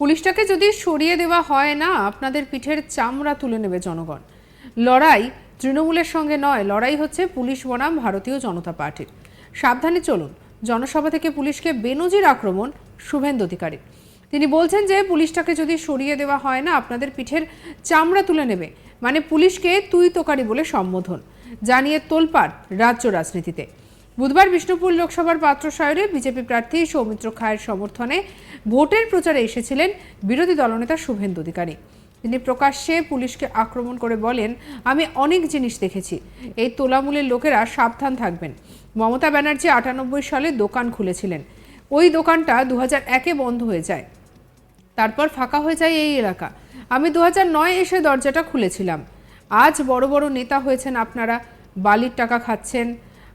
পুলিশটাকে যদি সরিয়ে দেওয়া হয় না, আপনাদের পিঠের চামড়া তুলে নেবে জনগণ। লড়াই তৃণমূলের সঙ্গে নয়, লড়াই হচ্ছে পুলিশ বনাম ভারতীয় জনতা পার্টির। সাবধানে চলুন, জনসভা থেকে পুলিশকে বেনজির আক্রমণ শুভেন্দু অধিকারী। তিনি বলছেন যে, পুলিশটাকে যদি সরিয়ে দেওয়া হয় না, আপনাদের পিঠের চামড়া তুলে নেবে। মানে পুলিশকে তুই তোকারি বলে সম্বোধন। জানিয়ে তোলপাড় রাজ্য রাজনীতিতে। বুধবার বিষ্ণুপুর লোকসভার পাত্র শহরে বিজেপি প্রার্থী সৌমিত্র খায়ের সমর্থনে ভোটের প্রচারে এসেছিলেন বিরোধী দলনেতা শুভেন্দু অধিকারী। তিনি প্রকাশ্যে পুলিশকে আক্রমণ করে বলেন, আমি অনেক জিনিস দেখেছি। এই তোলামূলের লোকেরা সাবধান থাকবেন। মমতা ব্যানার্জি আটানব্বই সালে দোকান খুলেছিলেন। ওই দোকানটা দু হাজার একে বন্ধ হয়ে যায়। তারপর ফাঁকা হয়ে যায় এই এলাকা। আমি দু নয় এসে দরজাটা খুলেছিলাম। আজ বড় বড় নেতা হয়েছেন আপনারা। বালির টাকা খাচ্ছেন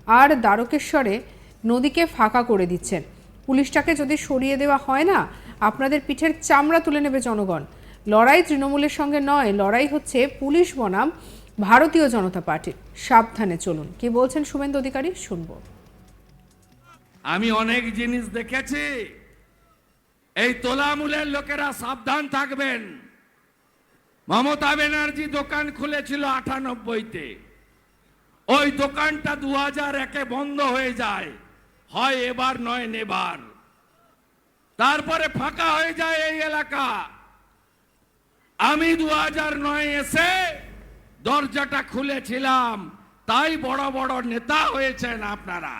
আর দ্বারকেশ্বরে নদীকে ফাঁকা করে দিচ্ছেন। পুলিশটাকে যদি সরিয়ে দেওয়া হয় না, আপনাদের পিঠের চামড়া তুলে নেবে জনগণ। লড়াই তৃণমূলের সঙ্গে নয়, লড়াই হচ্ছে পুলিশ বনাম ভারতীয় জনতা পার্টির। সাবধানে চলুন। কি বলছেন শুভেন্দু অধিকারী? শুনব। আমি অনেক জিনিস দেখেছি। এই তোলামূলের লোকেরা সাবধান থাকবেন। মমতা ব্যানার্জি দোকান খুলেছিল আটানব্বইতে। ওই দোকানটা দু হাজার একে বন্ধ হয়ে যায়। হয় এবার নয় নেবার। তারপরে ফাঁকা হয়ে যায় এই এলাকা। আমি দু হাজার নয় এসে দরজাটা খুলেছিলাম। তাই বড় বড় নেতা হয়েছেন আপনারা।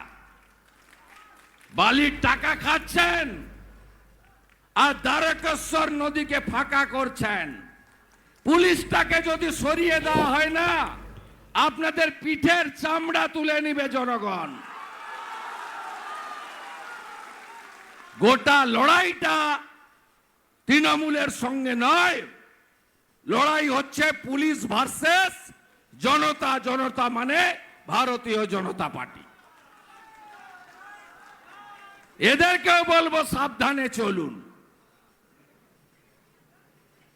বালির টাকা খাচ্ছেন আর দ্বারকেশ্বর নদীকে ফাঁকা করছেন। পুলিশটাকে যদি সরিয়ে দেওয়া হয় না আপনাদের পিঠের চামড়া তুলে নিবে জনগণ। গোটা লড়াইটা তৃণমূলের সঙ্গে নয়, লড়াই হচ্ছে পুলিশ ভার্সেস, জনতা জনতা মানে ভারতীয় জনতা পার্টি। এদেরকেও বলব সাবধানে চলুন।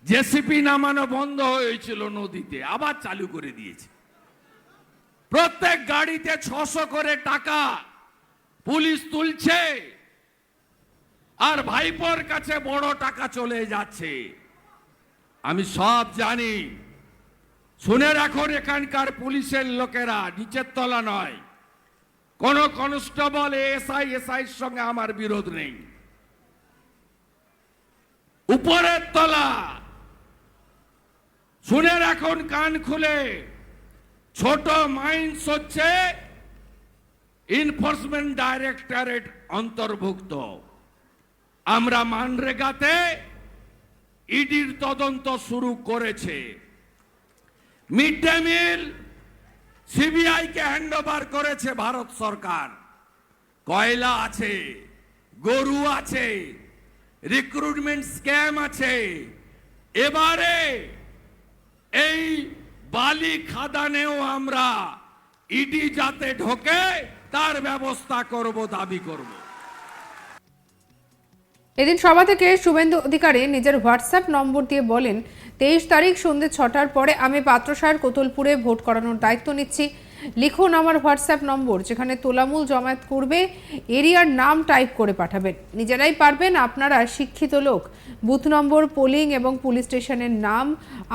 জেসিপি নামানো বন্ধ হয়েছিল নদীতে, আবার চালু করে দিয়েছে। প্রত্যেক গাড়িতে ছশো করে টাকা পুলিশ তুলছে আর ভাইপোর কাছে বড় টাকা চলে যাচ্ছে। আমি সব জানি। শুনে রাখুন এখানকার পুলিশের লোকেরা, নিচের তলা নয়। কোন কনস্টেবল এসআই এসআই সঙ্গে আমার বিরোধ নেই। উপরের তলা। শুনে রাখুন কান খুলে। ছোট মাইন্স হচ্ছে ইনফোর্সমেন্ট ডাইরেক্টরেট অন্তর্ভুক্ত। আমরা মানরেগাতে ইডির তদন্ত শুরু করেছে। মিড ডে মিল সিবিআই কে হ্যান্ড ওভার করেছে ভারত সরকার। কয়লা আছে, গরু আছে রিক্রুটমেন্ট স্ক্যাম আছে। এবারে এই বালি খাদানেও আমরা ইডি যাতে ঢোকে, তার ব্যবস্থা করব, দাবি করব। এদিন সভা থেকে শুভেন্দু অধিকারী নিজের হোয়াটসঅ্যাপ নম্বর দিয়ে বলেন, তেইশ তারিখ সন্ধ্যে ছটার পরে আমি পাত্রসার কোতলপুরে ভোট করানোর দায়িত্ব নিচ্ছি। লিখুন আমার হোয়াটসঅ্যাপ নম্বর, যেখানে তোলামূল জমায়েত করবে এরিয়ার নাম টাইপ করে পাঠাবেন। নিজেরাই পারবেন, আপনারা শিক্ষিত লোক। বুথ নম্বর, পোলিং এবং পুলিশ স্টেশনের নাম।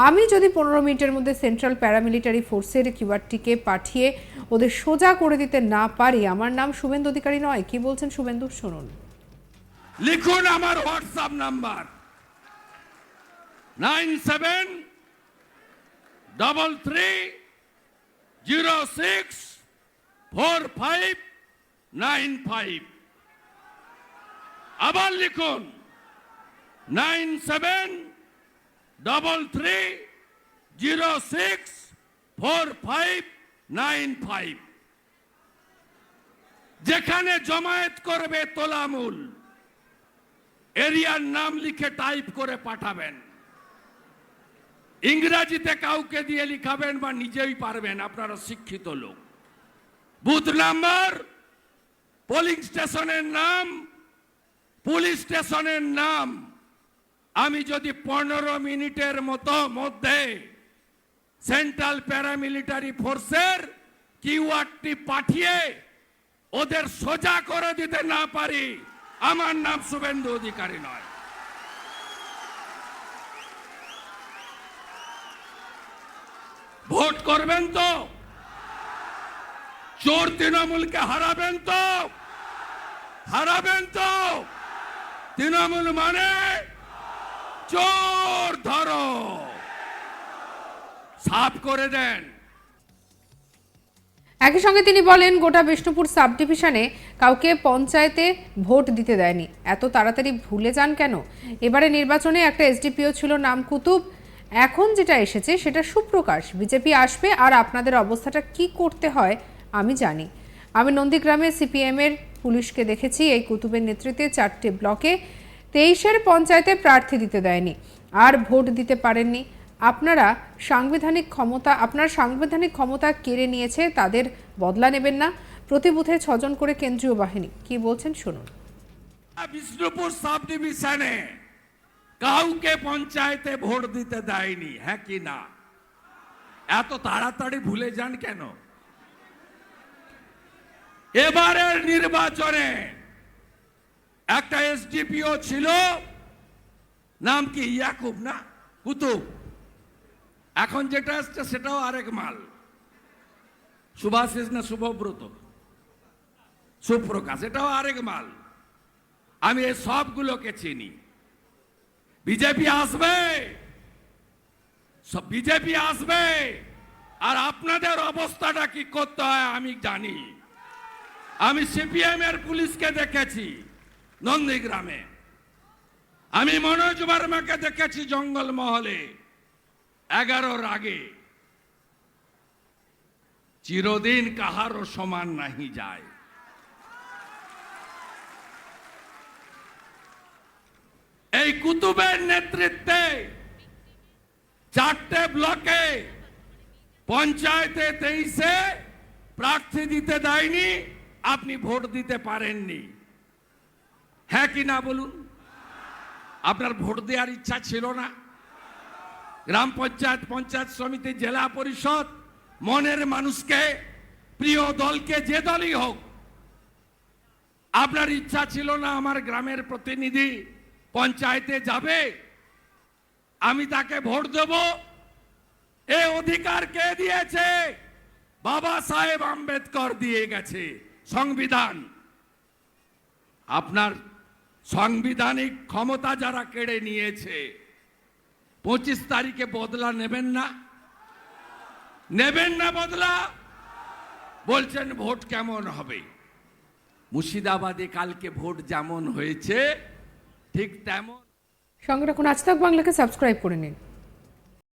আমি যদি পনেরো মিনিটের মধ্যে সেন্ট্রাল প্যারামিলিটারি ফোর্সের কিউআরটিকে পাঠিয়ে ওদের সোজা করে দিতে না পারি, আমার নাম শুভেন্দু অধিকারী নয়। কি বলছেন শুভেন্দু? শুনুন। লিখুন আমার WhatsApp number. Nine seven, double three zero six four five nine five আবার লিখুন nine seven double three zero six four five nine five যেখানে জমায়েত করবে তোলামূল, এরিয়ার নাম লিখে টাইপ করে পাঠাবেন। ইংরাজিতে কাউকে দিয়ে লিখাবেন বা নিজেই পারবেন, আপনারা শিক্ষিত লোক। বুথ নাম্বার, পোলিং স্টেশনের নাম, পুলিশ স্টেশনের নাম। আমি যদি পনেরো মিনিটের মতো মধ্যে সেন্ট্রাল প্যারামিলিটারি ফোর্সের কিউআরটি পাঠিয়ে ওদের সোজা করে দিতে না পারি, আমার নাম শুভেন্দু অধিকারী নয়। ভোট করবেন তো। চোর তৃণমূলকে হারাবেন তো। হারাবেন তো। তৃণমূল মানে চোর ধরো। সাফ করে দেন। একই সঙ্গে তিনি বলেন, গোটা বিষ্ণুপুর সাব ডিভিশনে কাউকে পঞ্চায়েতে ভোট দিতে দেয়নি। এত তাড়াতাড়ি ভুলে যান কেন? এবারে নির্বাচনে একটা এসডিপিও ছিল নাম কুতুব এখন যেটা এসেছে সেটা সুপ্রকাশ। বিজেপি আসবে আর আপনাদের অবস্থাটা কি করতে হয় আমি জানি। আমি নন্দীগ্রামে সিপিএম এর পুলিশকে দেখেছি, এই কুতুবের নেতৃত্বে চারটি ব্লকে তেইশের পঞ্চায়েতে প্রার্থী দিতে দেয়নি আর ভোট দিতে পারেননি। আপনারা সাংবিধানিক ক্ষমতা, আপনার সাংবিধানিক ক্ষমতা কেড়ে নিয়েছে, তাদের বদলা নেবেন না। প্রতি বুথে ছজন করে কেন্দ্রীয় বাহিনী। কি বলছেন শুনুন। বিষ্ণুপুর সাব ডিভিশনে কাউকে পঞ্চায়েতে ভোট দিতে দেয়নি হ্যাঁ কি না? এত তাড়াতাড়ি ভুলে যান কেন? এবারের নির্বাচনে একটা এসডিপিও ছিল, নাম কি ইয়াকুব না? কুতুব। এখন যেটা আসছে সেটাও আরেক মাল। সুভাষিস না শুভব্রত সুপ্রকাশ, এটাও আরেক মাল। আমি এই সবগুলোকে চিনি। বিজেপি আসবে। সব বিজেপি আসবে। আর আপনাদের অবস্থাটা কি করতে হয় আমি জানি। আমি সিপিএম এর পুলিশকে দেখেছি নন্দীগ্রামে। আমি মনোজ বর্মাকে দেখেছি জঙ্গল মহলে এগারোর আগে। চিরদিন কাহারও সমান নাহি যায়। এই কুতুবের নেতৃত্বে চারটে ব্লকে পঞ্চায়েতে তেইশে প্রার্থী দিতে দেয়নি, আপনি ভোট দিতে পারেননি। হ্যাঁ কি না বলুন? আপনার ভোট দেওয়ার ইচ্ছা ছিল না। গ্রাম পঞ্চায়েত পঞ্চায়েত সমিতি, জেলা পরিষদ, মনের মানুষকে, প্রিয় দলকে, যে দলই হোক, আপনার ইচ্ছা ছিল না আমার গ্রামের প্রতিনিধি পঞ্চায়েতে যাবে, আমি তাকে ভোট দেব। এ অধিকার কে দিয়েছে? বাবা সাহেব আম্বেদকর দিয়ে গেছে। সংবিধান। আপনার সাংবিধানিক ক্ষমতা যারা কেড়ে নিয়েছে, পঁচিশ তারিখে বদলা নেবেন না? নেবেন না বদলা? বলছেন ভোট কেমন হবে? মুর্শিদাবাদে কালকে ভোট যেমন হয়েছে ঠিক তেমন সঙ্গে রাখুন আজ তাক বাংলাকে সাবস্ক্রাইব করে নিন।